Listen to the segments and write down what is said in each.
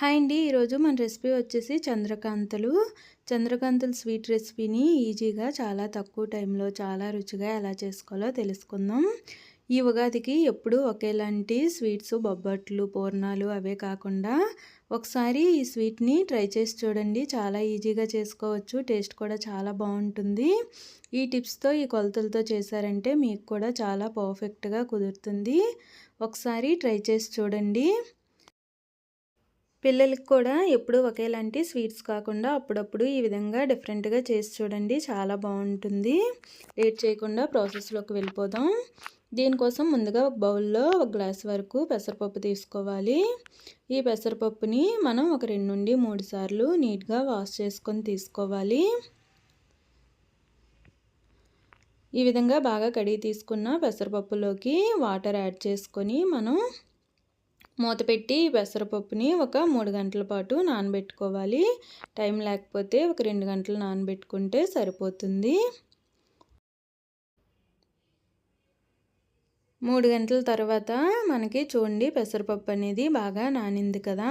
Hi అండి. ఈరోజు మన రెసిపీ వచ్చేసి చంద్రకాంతలు. చంద్రకాంతలు స్వీట్ రెసిపీని ఈజీగా చాలా తక్కువ టైంలో చాలా రుచిగా ఎలా చేసుకోవాలో తెలుసుకుందాం. ఈ ఉగాదికి ఎప్పుడు ఒకేలాంటి స్వీట్స్ బొబ్బట్లు పూర్ణాలు అవే కాకుండా ఒకసారి ఈ స్వీట్ని ట్రై చేసి చూడండి. చాలా ఈజీగా చేసుకోవచ్చు. టేస్ట్ కూడా చాలా బాగుంటుంది. ఈ టిప్స్తో ఈ కొలతలతో చేశారంటే మీకు కూడా చాలా పర్ఫెక్ట్గా కుదురుతుంది. ఒకసారి ట్రై చేసి చూడండి. పిల్లలకి కూడా ఎప్పుడూ ఒకేలాంటి స్వీట్స్ కాకుండా అప్పుడప్పుడు ఈ విధంగా డిఫరెంట్గా చేసి చూడండి. చాలా బాగుంటుంది. లేట్ చేయకుండా ప్రాసెస్లోకి వెళ్ళిపోదాం. దీనికోసం ముందుగా ఒక బౌల్లో ఒక గ్లాస్ వరకు పెసరపప్పు తీసుకోవాలి. ఈ పెసరపప్పుని మనం ఒక రెండు నుండి మూడు సార్లు నీట్గా వాష్ చేసుకొని తీసుకోవాలి. ఈ విధంగా బాగా కడిగి తీసుకున్న పెసరపప్పులోకి వాటర్ యాడ్ చేసుకొని మనం మూత పెట్టి పెసరపప్పుని ఒక మూడు గంటల పాటు నానబెట్టుకోవాలి. టైం లేకపోతే ఒక రెండు గంటలు నానబెట్టుకుంటే సరిపోతుంది. మూడు గంటల తర్వాత మనకి చూడండి పెసరపప్పు అనేది బాగా నానింది కదా.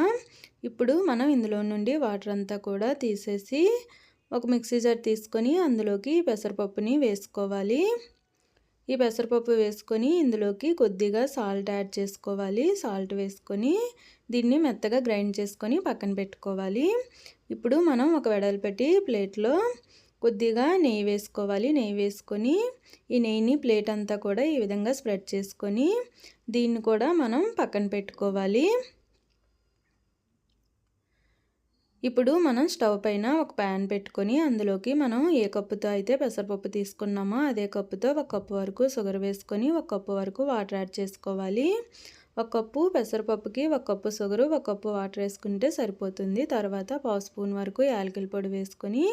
ఇప్పుడు మనం ఇందులో నుండి వాటర్ అంతా కూడా తీసేసి ఒక మిక్సీ జార్ తీసుకొని అందులోకి పెసరపప్పుని వేసుకోవాలి. ఈ పెసరపప్పు వేసుకొని ఇందులోకి కొద్దిగా సాల్ట్ యాడ్ చేసుకోవాలి. సాల్ట్ వేసుకొని దీన్ని మెత్తగా గ్రైండ్ చేసుకొని పక్కన పెట్టుకోవాలి. ఇప్పుడు మనం ఒక వెడల్పెట్టి ప్లేట్లో కొద్దిగా నెయ్యి వేసుకోవాలి. నెయ్యి వేసుకొని ఈ నెయ్యిని ప్లేట్ అంతా కూడా ఈ విధంగా స్ప్రెడ్ చేసుకొని దీన్ని కూడా మనం పక్కన పెట్టుకోవాలి. ఇప్పుడు మనం స్టవ్ పైన ఒక ప్యాన్ పెట్టుకొని అందులోకి మనం ఏ కప్పుతో అయితే పెసరపప్పు తీసుకున్నామో అదే కప్పుతో ఒక కప్పు వరకు షుగర్ వేసుకొని ఒక కప్పు వరకు వాటర్ యాడ్ చేసుకోవాలి. ఒక కప్పు పెసరపప్పుకి ఒక కప్పు షుగరు ఒక కప్పు వాటర్ వేసుకుంటే సరిపోతుంది. తర్వాత పావు స్పూన్ వరకు యాలకుల పొడి వేసుకొని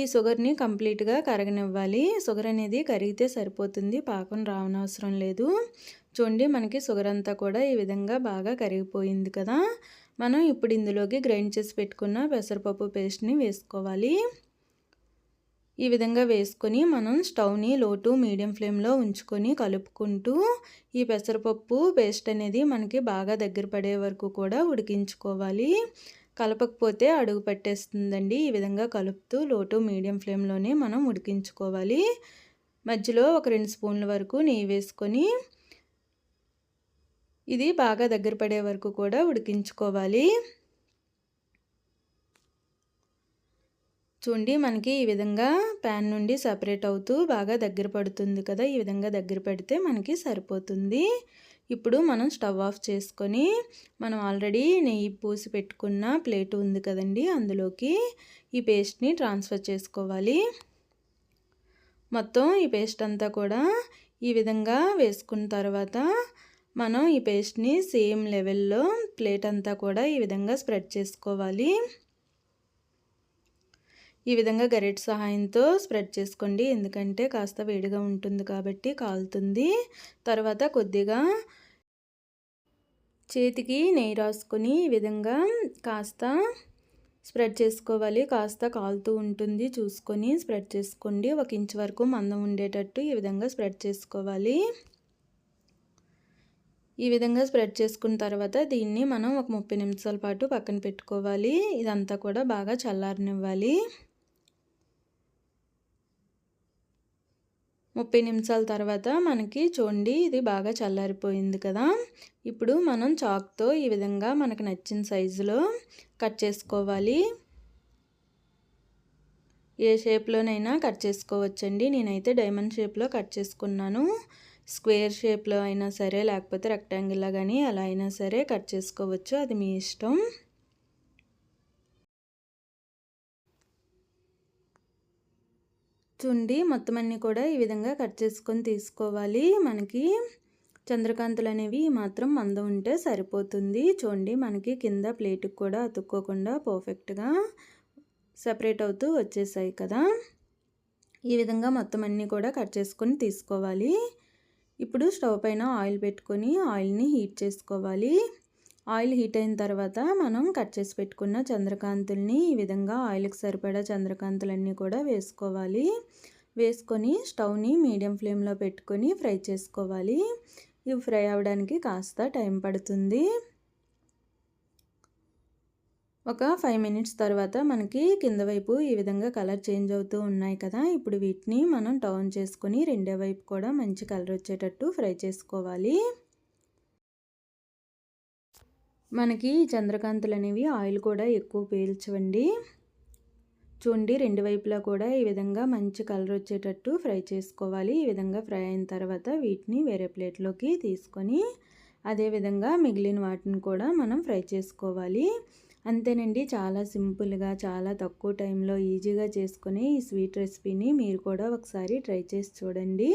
ఈ షుగర్ని కంప్లీట్గా కరగనివ్వాలి. షుగర్ అనేది కరిగితే సరిపోతుంది పాకం రావనవసరం లేదు. చూడండి మనకి షుగర్ అంతా కూడా ఈ విధంగా బాగా కరిగిపోయింది కదా. మనం ఇప్పుడు ఇందులోకి గ్రైండ్ చేసి పెట్టుకున్న పెసరపప్పు పేస్ట్ని వేసుకోవాలి. ఈ విధంగా వేసుకొని మనం స్టవ్ని లోటు మీడియం ఫ్లేమ్లో ఉంచుకొని కలుపుకుంటూ ఈ పెసరపప్పు పేస్ట్ అనేది మనకి బాగా దగ్గర పడే వరకు కూడా ఉడికించుకోవాలి. కలపకపోతే అడుగు పెట్టేస్తుందండి. ఈ విధంగా కలుపుతూ లోటు మీడియం ఫ్లేమ్లోనే మనం ఉడికించుకోవాలి. మధ్యలో ఒక రెండు స్పూన్ల వరకు నెయ్యి వేసుకొని ఇది బాగా దగ్గర పడే వరకు కూడా ఉడికించుకోవాలి. చూడండి మనకి ఈ విధంగా ప్యాన్ నుండి సపరేట్ అవుతూ బాగా దగ్గర పడుతుంది కదా ఈ విధంగా దగ్గర పెడితే మనకి సరిపోతుంది. ఇప్పుడు మనం స్టవ్ ఆఫ్ చేసుకొని మనం ఆల్రెడీ నెయ్యి పూసి పెట్టుకున్న ప్లేట్ ఉంది కదండి అందులోకి ఈ పేస్ట్ని ట్రాన్స్ఫర్ చేసుకోవాలి. మొత్తం ఈ పేస్ట్ అంతా కూడా ఈ విధంగా వేసుకున్న తర్వాత మనం ఈ పేస్ట్ని సేమ్ లెవెల్లో ప్లేట్ అంతా కూడా ఈ విధంగా స్ప్రెడ్ చేసుకోవాలి. ఈ విధంగా గరెట్ సహాయంతో స్ప్రెడ్ చేసుకోండి. ఎందుకంటే కాస్త వేడిగా ఉంటుంది కాబట్టి కాలుతుంది. తర్వాత కొద్దిగా చేతికి నెయ్యి రాసుకొని ఈ విధంగా కాస్త స్ప్రెడ్ చేసుకోవాలి. కాస్త కాలుతూ ఉంటుంది. చూసుకొని స్ప్రెడ్ చేసుకోండి. ఒక ఇంచ్ వరకు మందం ఉండేటట్టు ఈ విధంగా స్ప్రెడ్ చేసుకోవాలి. ఈ విధంగా స్ప్రెడ్ చేసుకున్న తర్వాత దీన్ని మనం ఒక ముప్పై నిమిషాల పాటు పక్కన పెట్టుకోవాలి. ఇదంతా కూడా బాగా చల్లారనివ్వాలి. ముప్పై నిమిషాల తర్వాత మనకి చూడండి ఇది బాగా చల్లారిపోయింది కదా. ఇప్పుడు మనం చాక్తో ఈ విధంగా మనకు నచ్చిన సైజులో కట్ చేసుకోవాలి. ఏ షేప్లోనైనా కట్ చేసుకోవచ్చండి. నేనైతే డైమండ్ షేప్లో కట్ చేసుకున్నాను. స్క్వేర్ షేప్లో అయినా సరే లేకపోతే రెక్టాంగిల్లా కానీ అలా అయినా సరే కట్ చేసుకోవచ్చు. అది మీ ఇష్టం. చుండి మొత్తం అన్నీ కూడా ఈ విధంగా కట్ చేసుకొని తీసుకోవాలి. మనకి చంద్రకాంతులు అనేవి మాత్రం మందం ఉంటే సరిపోతుంది. చూడండి మనకి కింద ప్లేట్కి కూడా అతుక్కోకుండా పర్ఫెక్ట్గా సపరేట్ అవుతూ వచ్చేసాయి కదా. ఈ విధంగా మొత్తం అన్నీ కూడా కట్ చేసుకొని తీసుకోవాలి. ఇప్పుడు స్టవ్ పైన ఆయిల్ పెట్టుకొని ఆయిల్ని హీట్ చేసుకోవాలి. ఆయిల్ హీట్ అయిన తర్వాత మనం కట్ చేసి పెట్టుకున్న చంద్రకాంతుల్ని ఈ విధంగా ఆయిల్కి సరిపడా చంద్రకాంతులన్నీ కూడా వేసుకోవాలి. వేసుకొని స్టవ్ని మీడియం ఫ్లేమ్లో పెట్టుకొని ఫ్రై చేసుకోవాలి. ఇవి ఫ్రై అవ్వడానికి కాస్త టైం పడుతుంది. ఒక ఫైవ్ మినిట్స్ తర్వాత మనకి కింద వైపు ఈ విధంగా కలర్ చేంజ్ అవుతూ ఉన్నాయి కదా. ఇప్పుడు వీటిని మనం టర్న్ చేసుకొని రెండో వైపు కూడా మంచి కలర్ వచ్చేటట్టు ఫ్రై చేసుకోవాలి. మనకి చంద్రకాంతులు అనేవి ఆయిల్ కూడా ఎక్కువ పీల్చవండి. చూడండి రెండు వైపులా కూడా ఈ విధంగా మంచి కలర్ వచ్చేటట్టు ఫ్రై చేసుకోవాలి. ఈ విధంగా ఫ్రై అయిన తర్వాత వీటిని వేరే ప్లేట్లోకి తీసుకొని అదేవిధంగా మిగిలిన వాటిని కూడా మనం ఫ్రై చేసుకోవాలి. అంతేనండి. చాలా సింపుల్గా చాలా తక్కువ టైంలో ఈజీగా చేసుకుని ఈ స్వీట్ రెసిపీని మీరు కూడా ఒకసారి ట్రై చేసి చూడండి.